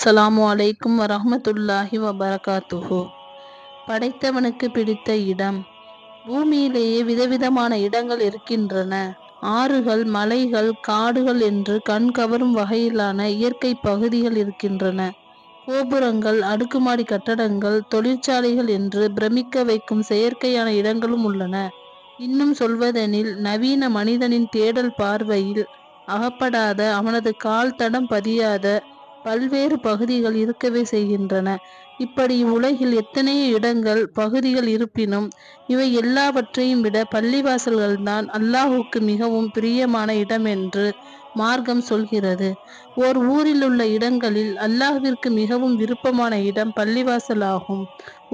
அஸ்ஸலாமு அலைக்கும் வரஹ்மத்துல்லாஹி வபரகாத்துஹு. படைத்தவனுக்கு பிடித்த இடம். பூமியிலேயே விதவிதமான இடங்கள் இருக்கின்றன. ஆறுகள் மலைகள் காடுகள் என்று கண் கவரும் வகையிலான இயற்கை பகுதிகள் இருக்கின்றன. கோபுரங்கள் அடுக்குமாடி கட்டடங்கள் தொழிற்சாலைகள் என்று பிரமிக்க வைக்கும் செயற்கையான இடங்களும் உள்ளன. இன்னும் சொல்வதெனில் நவீன மனிதனின் தேடல் பார்வையில் அகப்படாத அவனது கால் தடம் பதியாத பல்வேறு பகுதிகள் இருக்கவே செய்கின்றன. இப்படி உலகில் எத்தனையோ இடங்கள் பகுதிகள் இருப்பினும் இவை எல்லாவற்றையும் விட பள்ளிவாசல்கள் தான் அல்லாஹுக்கு மிகவும் பிரியமான இடம் என்று மார்க்கம் சொல்கிறது. ஓர் ஊரில் உள்ள இடங்களில் அல்லாஹ்விற்கு மிகவும் விருப்பமான இடம் பள்ளிவாசல் ஆகும்.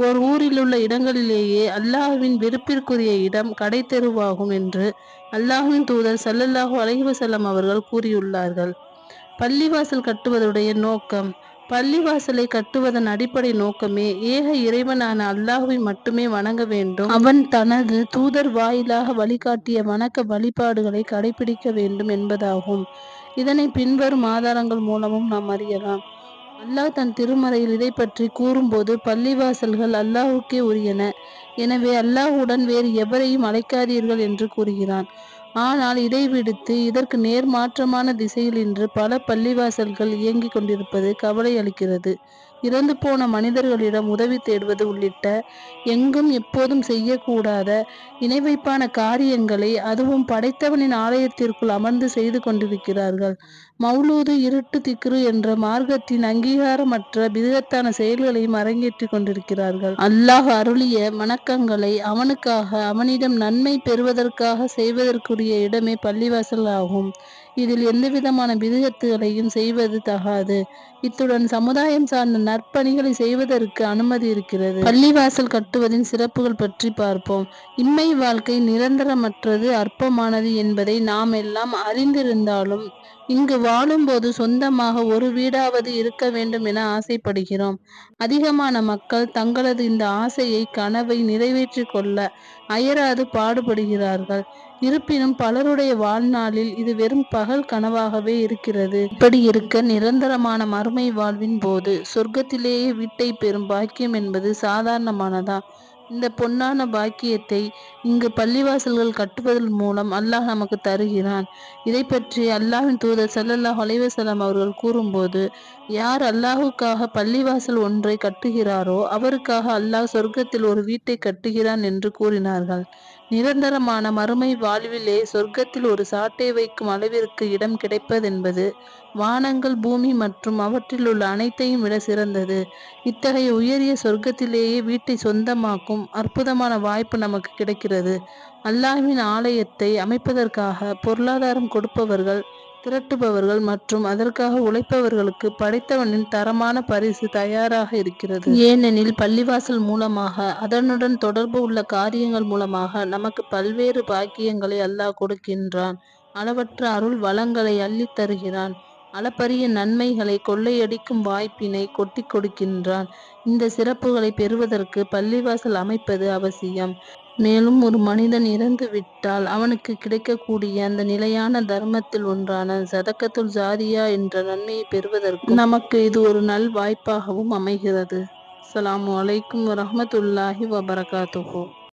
ஓர் ஊரில் உள்ள இடங்களிலேயே அல்லாஹுவின் விருப்பிற்குரிய இடம் கடைத்தெருவாகும் என்று அல்லாஹுவின் தூதர் சல்லல்லாஹு அலைஹி வஸல்லம் அவர்கள் கூறியுள்ளார்கள். பள்ளிவாசல் கட்டுவதுடைய நோக்கம். பள்ளிவாசலை கட்டுவதன் அடிப்படை நோக்கமே ஏக இறைவனான அல்லாஹுவை மட்டுமே வணங்க வேண்டும். அவன் தனது தூதர் வாயிலாக வழிகாட்டிய வணக்க வழிபாடுகளை கடைபிடிக்க வேண்டும் என்பதாகும். இதனை பின்வரும் ஆதாரங்கள் மூலமும் நாம் அறியலாம். அல்லாஹ் தன் திருமறையில் இதை பற்றி கூறும்போது பள்ளிவாசல்கள் அல்லாஹுக்கே உரியன. எனவே அல்லாஹுடன் வேறு எவரையும் அழைக்காதீர்கள் என்று கூறுகிறான். ஆனால் இதை விடுத்து இதற்கு நேர்மாற்றமான திசையில் இன்று பல பள்ளிவாசல்கள் இயங்கிக் கொண்டிருப்பது கவலை அளிக்கிறது. இறந்து போன மனிதர்களிடம் உதவி தேடுவது உள்ளிட்ட எங்கும் எப்போதும் செய்யக்கூடாத இணை வைப்பான காரியங்களை அதுவும் படைத்தவனின் ஆலயத்திற்குள் அமர்ந்து செய்து கொண்டிருக்கிறார்கள். மௌலூது இருட்டு திக்ரு என்ற மார்க்கத்தின் அங்கீகாரமற்ற விதத்தான செயல்களையும் அரங்கேற்றிக் கொண்டிருக்கிறார்கள். அல்லாஹ் அருளிய வணக்கங்களை அவனுக்காக அவனிடம் நன்மை பெறுவதற்காக செய்வதற்குரிய இடமே பள்ளிவாசல் ஆகும். இதில் எந்தவிதமான விதத்துகளையும் செய்வது தகாது. இத்துடன் சமுதாயம் சார்ந்த நற்பணிகளை செய்வதற்கு அனுமதி இருக்கிறது. பள்ளிவாசல் கட்டுவதின் சிறப்புகள் பற்றி பார்ப்போம். இம்மை வாழ்க்கை நிரந்தரமற்றது அற்பமானது என்பதை நாம் எல்லாம் அறிந்திருந்தாலும் இங்கு வாழும்போது சொந்தமாக ஒரு வீடாவது இருக்க வேண்டும் என ஆசைப்படுகிறோம். அதிகமான மக்கள் தங்களது இந்த ஆசையை கனவை நிறைவேற்றிக் கொள்ள அயராது பாடுபடுகிறார்கள். இருப்பினும் பலருடைய வாழ்நாளில் இது வெறும் பகல் கனவாகவே இருக்கிறது. இப்படி இருக்க நிரந்தரமான மறுமை வாழ்வின் போது சொர்க்கத்திலேயே வீட்டை பெறும் பாக்கியம் என்பது சாதாரணமானதா? இந்த பொன்னான பாக்கியத்தை இங்கு பள்ளிவாசல்கள் கட்டுவதன் மூலம் அல்லாஹ் நமக்கு தருகிறான். இதை பற்றி அல்லாஹின் தூதர் சல்லல்லாஹ் அலைஹி அவர்கள் கூறும்போது யார் அல்லாஹுக்காக பள்ளிவாசல் ஒன்றை கட்டுகிறாரோ அவருக்காக அல்லாஹ் சொர்க்கத்தில் ஒரு வீட்டை கட்டுகிறான் என்று கூறினார்கள். நிரந்தரமான மறுமை வாழ்விலே சொர்க்கத்தில் ஒரு சாட்டை வைக்கும் அளவிற்கு இடம் கிடைப்பதென்பது வானங்கள் பூமி மற்றும் அவற்றில் உள்ள அனைத்தையும் விட சிறந்தது. இத்தகைய உயரிய சொர்க்கத்திலேயே வீட்டை சொந்தமாக்கும் அற்புதமான வாய்ப்பு நமக்கு கிடைக்கிறது. அல்லாஹ்வின் ஆலயத்தை அமைப்பதற்காக பொருளாதாரம் கொடுப்பவர்கள் திரட்டுபவர்கள் மற்றும் அதற்காக உழைப்பவர்களுக்கு படைத்தவனின் தரமான பரிசு தயாராக இருக்கிறது. ஏனெனில் பள்ளிவாசல் மூலமாக அதனுடன் தொடர்பு உள்ள காரியங்கள் மூலமாக நமக்கு பல்வேறு பாக்கியங்களை அல்லாஹ் கொடுக்கின்றான். அளவற்ற அருள் வளங்களை அள்ளித் தருகிறான். அளப்பரிய நன்மைகளை கொள்ளையடிக்கும் வாய்ப்பினை கொட்டி கொடுக்கின்றான். இந்த சிறப்புகளை பெறுவதற்கு பள்ளிவாசல் அமைப்பது அவசியம். மேலும் ஒரு மனிதன் இறந்து விட்டால் அவனுக்கு கிடைக்கக்கூடிய அந்த நிலையான தர்மத்தில் ஒன்றான சதக்கத்துல் ஜாரியா என்ற நன்மையை பெறுவதற்கு நமக்கு இது ஒரு நல் வாய்ப்பாகவும் அமைகிறது. அஸ்ஸலாமு அலைக்கும் வரமத்துல்லாஹி வபரகாத்துஹு.